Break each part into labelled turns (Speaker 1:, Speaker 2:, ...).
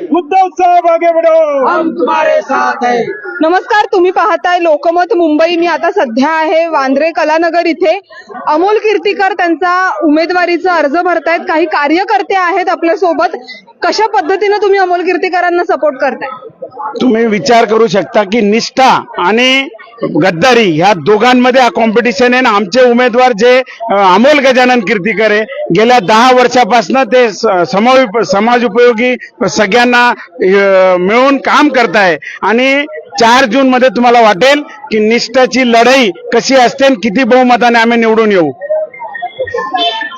Speaker 1: उद्धव साहब आगे बढ़ो।
Speaker 2: हम तुम्हारे साथ है।
Speaker 3: नमस्कार तुम्ही पाहताय लोकमत मुंबई. मी आता सध्या आहे वांद्रे कलानगर इथे. अमोल कीर्तीकर त्यांचा उमेदवारीचा अर्ज भरतायत. काही कार्यकर्ते आहेत आपल्यासोबत कशा पद्धतीने तुम्ही अमोल कीर्तीकरांना सपोर्ट करताय?
Speaker 1: तुम्ही विचार करू शकता की निष्ठा आणि गद्दारी ह्या दोघांमध्ये हा कॉम्पिटिशन आहे ना आमचे उमेदवार जे अमोल गजानन कीर्तीकर आहे. गेल्या दहा वर्षापासून ते समाज समाज उपयोगी सगळ्यांना मिळून काम करताय. आणि चार जून मध्ये तुम्हाला वाटेल की निष्ठाची लढाई कशी असते आणि किती बहुमताने आम्ही निवडून येऊ.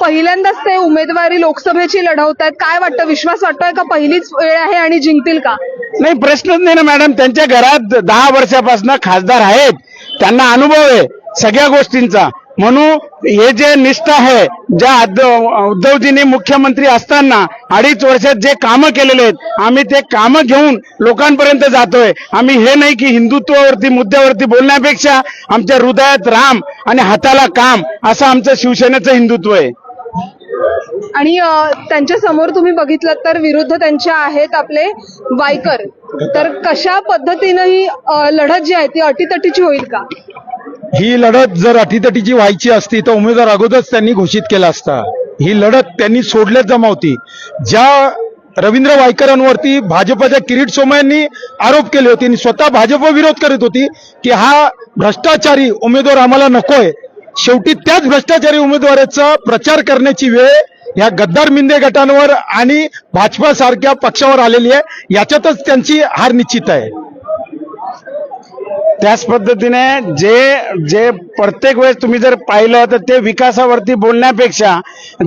Speaker 3: पहिल्यांदाच ते उमेदवारी लोकसभेची लढवतायत काय वाटतं? विश्वास वाटतोय का? पहिलीच वेळ आहे आणि जिंकतील का?
Speaker 1: नाही प्रश्नच नाही ना मॅडम त्यांच्या घरात दहा वर्षापासून खासदार आहेत. त्यांना अनुभव आहे सगळ्या गोष्टींचा. म्हणून हे जे निष्ठा आहे ज्या उद्धवजींनी मुख्यमंत्री असताना अडीच वर्षात जे कामं केलेले आहेत आम्ही ते कामं घेऊन लोकांपर्यंत जातोय. आम्ही हे नाही की हिंदुत्वावरती मुद्द्यावरती बोलण्यापेक्षा आमच्या हृदयात राम आणि हाताला काम असं आमचं शिवसेनेचं हिंदुत्व आहे.
Speaker 3: आणि त्यांच्यासमोर तुम्ही बघितलं तर विरुद्ध त्यांच्या आहेत आपले वायकर. तर कशा पद्धतीनं ही लढत जी आहे ती अटीतटीची होईल का?
Speaker 4: ही लढत जर अटीतटीची व्हायची असती तर उमेदवार अगोदरच त्यांनी घोषित केला असता. ही लढत त्यांनी सोडल्याच जमावती. ज्या रवींद्र वायकरांवरती भाजपच्या किरीट सोमय्यांनी आरोप केले होते आणि स्वतः भाजप विरोध करत होती की हा भ्रष्टाचारी उमेदवार आम्हाला नकोय. शेवटी त्याच भ्रष्टाचारी उमेदवाराचा प्रचार करण्याची वेळ ह्या गद्दार मिंदे गटांवर आणि भाजपा सारख्या पक्षावर आलेली आहे. याच्यातच त्यांची हार निश्चित आहे.
Speaker 1: त्याच पद्धतीने जे जे प्रत्येक वेळेस तुम्ही जर पाहिलं तर ते विकासावरती बोलण्यापेक्षा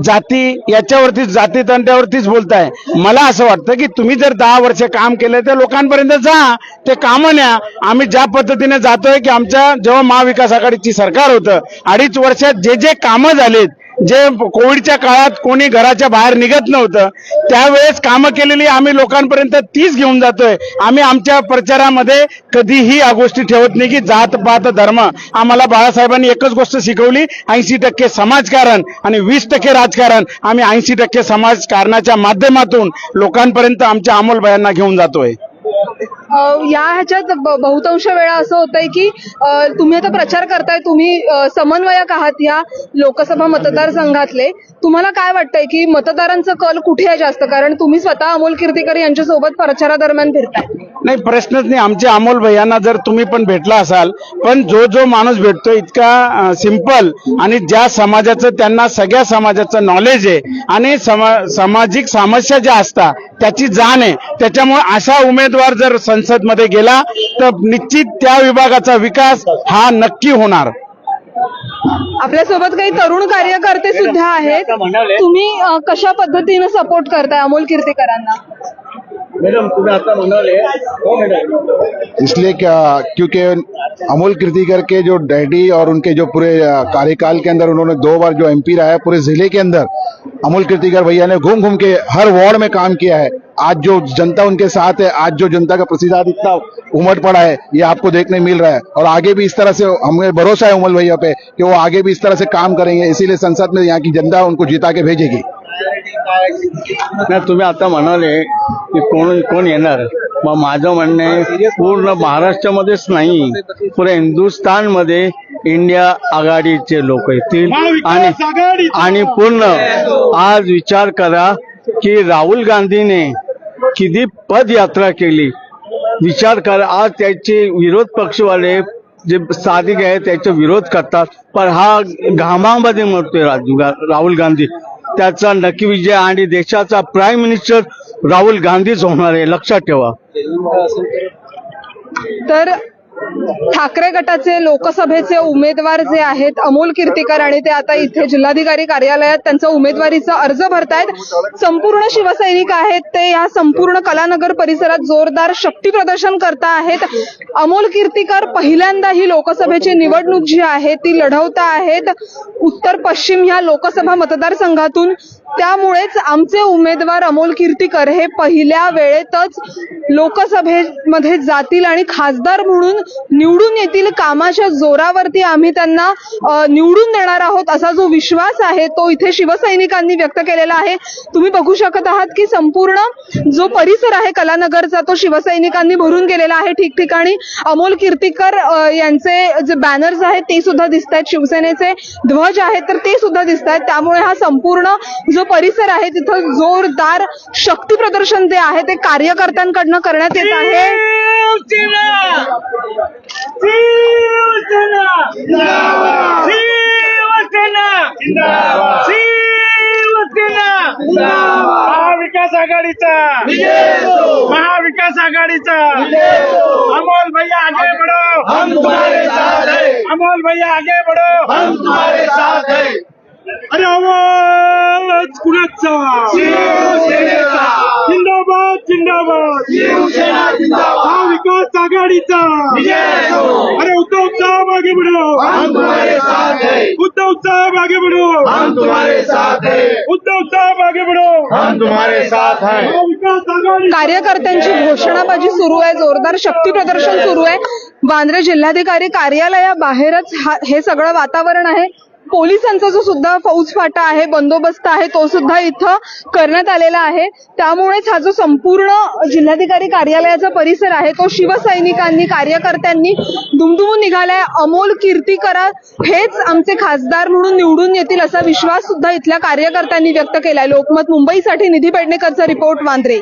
Speaker 1: जाती याच्यावरतीच जाती तंट्यावरतीच बोलताय. मला असं वाटतं की तुम्ही जर दहा वर्ष काम केलं तर लोकांपर्यंत जा ते कामं न्या. आम्ही ज्या पद्धतीने जातोय की आमच्या जेव्हा महाविकास आघाडीची सरकार होतं अडीच वर्षात जे जे कामं झालीत जे कोविडच्या काळात कोणी घराच्या बाहेर निघत नव्हतं त्यावेळेस कामं केलेली आम्ही लोकांपर्यंत तीच घेऊन जातोय. आम्ही आमच्या प्रचारामध्ये कधीही या गोष्टी ठेवत नाही की जात पात धर्म. आम्हाला बाळासाहेबांनी एकच गोष्ट शिकवली ऐंशी टक्के समाजकारण आणि वीस टक्के राजकारण. आम्ही ऐंशी टक्के समाजकारणाच्या माध्यमातून लोकांपर्यंत आमच्या अमोलबायांना घेऊन जातोय.
Speaker 3: या ह्याच्यात बहुतांश वेळा असं होतंय की तुम्ही आता प्रचार करताय तुम्ही समन्वयक आहात या लोकसभा मतदारसंघातले. तुम्हाला काय वाटतंय की मतदारांचं कल कुठे आहे जास्त? कारण तुम्ही स्वतः अमोल कीर्तीकर यांच्यासोबत प्रचारादरम्यान फिरताय.
Speaker 1: नाही प्रश्नच नाही. आमचे अमोल भैयांना जर तुम्ही पण भेटला असाल पण जो जो माणूस भेटतो इतका सिंपल आणि ज्या समाजाचं त्यांना सगळ्या समाजाचं नॉलेज आहे आणि समा सामाजिक समस्या ज्या असतात त्याची जाण आहे. त्याच्यामुळे अशा उमेदवार जर संसदमध्ये गेला तर निश्चित त्या विभागाचा विकास हा नक्की होणार.
Speaker 3: आपल्यासोबत काही तरुण कार्यकर्ते सुद्धा आहेत. तुम्ही कशा पद्धतीनं सपोर्ट करताय अमोल कीर्तीकरांना?
Speaker 5: इसलिए क्या क्योंकि अमोल कीर्तिकर के जो डैडी और उनके जो पूरे कार्यकाल के अंदर उन्होंने दो बार जो एमपी रहा है पूरे जिले के अंदर अमोल कीर्तिकर भैया ने घूम घूम के हर वार्ड में काम किया है। आज जो जनता उनके साथ है आज जो जनता का प्रतिसाद इतना उमड़ पड़ा है ये आपको देखने मिल रहा है। और आगे भी इस तरह से हमें भरोसा है उमल भैया पे कि वो आगे भी इस तरह से काम करेंगे इसीलिए संसद में यहाँ की जनता उनको जिता के भेजेगी।
Speaker 6: नाही तुम्ही आता म्हणाले की कोण कोण येणार? मग माझं म्हणणं आहे पूर्ण महाराष्ट्रामध्येच नाही पुऱ्या हिंदुस्थानमध्ये इंडिया आघाडीचे लोक येतील. आणि आणि पूर्ण आज विचार करा की राहुल गांधीने किती पदयात्रा केली? विचार करा आज त्याचे विरोध पक्षवाले जे साधिक आहे त्याचा विरोध करतात. पण हा घामामध्ये मरतोय राजू राहुल गांधी. त्याचा नक्की विजय आणि देशाचा प्राईम मिनिस्टर राहुल गांधीच होणार आहे. लक्षात ठेवा.
Speaker 3: तर ठाकरे गटाचे लोकसभेचे उमेदवार जे आहेत अमोल कीर्तीकर आणि ते आता इथे जिल्हाधिकारी कार्यालयात त्यांचा उमेदवारीचा अर्ज भरतायत. संपूर्ण शिवसैनिक आहेत ते या संपूर्ण कलानगर परिसरात जोरदार शक्ती प्रदर्शन करता आहेत. अमोल कीर्तीकर पहिल्यांदा ही लोकसभेची निवडणूक जी आहे ती लढवता आहेत. उत्तर पश्चिम ह्या लोकसभा मतदारसंघातून त्यामुळेच आमचे उमेदवार अमोल कीर्तीकर हे पहिल्या वेळेतच लोकसभेमध्ये जातील आणि खासदार म्हणून निवडून येतील. कामाच्या जोरावरती आम्ही त्यांना निवडून देणार आहोत असा जो विश्वास आहे तो इथे शिवसैनिकांनी व्यक्त केलेला आहे. तुम्ही बघू शकत आहात की संपूर्ण जो परिसर आहे कलानगरचा तो शिवसैनिकांनी भरून गेलेला आहे ठिकठिकाणी. अमोल कीर्तीकर यांचे जे बॅनर्स आहेत ते सुद्धा दिसत आहेत शिवसेनेचे. ध्वज आहेत तर ते सुद्धा दिसत आहेत त्यामुळे हा संपूर्ण जो परिसर आहे तिथं जोरदार शक्ती प्रदर्शन जे आहे ते कार्यकर्त्यांकडनं करण्यात येत आहे.
Speaker 1: महाविकास आघाडीचा. महाविकास आघाडीचा. अमोल भैया आगे बढ़ो.
Speaker 2: हम तुम्हारे साथ है.
Speaker 1: अमोल भैया आगे बढ़ो.
Speaker 2: हम तुम्हारे साथ है.
Speaker 1: अरे आवाज! कुणाचा? जिंदाबाद जिंदाबाद.
Speaker 2: जिंदाबाद.
Speaker 1: महाविकास आघाडीचा.
Speaker 2: विजय हो.
Speaker 1: अरे उद्धव साहब आगे बढ़ो.
Speaker 2: हम तुम्हारे साथ है.
Speaker 1: उद्धव साहब आगे बढ़ो.
Speaker 2: हम तुम्हारे साथ है.
Speaker 1: उद्धव साहब आगे बढ़ो.
Speaker 2: हम तुम्हारे साथ है.
Speaker 3: कार्यकर्त्यांची घोषणाबाजी सुरू आहे जोरदार शक्ती प्रदर्शन सुरू आहे. वांद्रे जिल्हाधिकारी कार्यालयाबाहेरच हा- हे सगळं वातावरण आहे. पोलिसांचा जो सुद्धा फौजफाटा आहे बंदोबस्त आहे तो सुद्धा इथं करण्यात आलेला आहे. त्यामुळेच हा जो संपूर्ण जिल्हाधिकारी कार्यालयाचा परिसर आहे तो शिवसैनिकांनी कार्यकर्त्यांनी दुमदुमून निघालाय. अमोल कीर्ती करा हेच आमचे खासदार म्हणून निवडून येतील असा विश्वास सुद्धा इथल्या कार्यकर्त्यांनी व्यक्त केलाय. लोकमत मुंबईसाठी निधी पेडणेकरचा रिपोर्ट वांद्रे.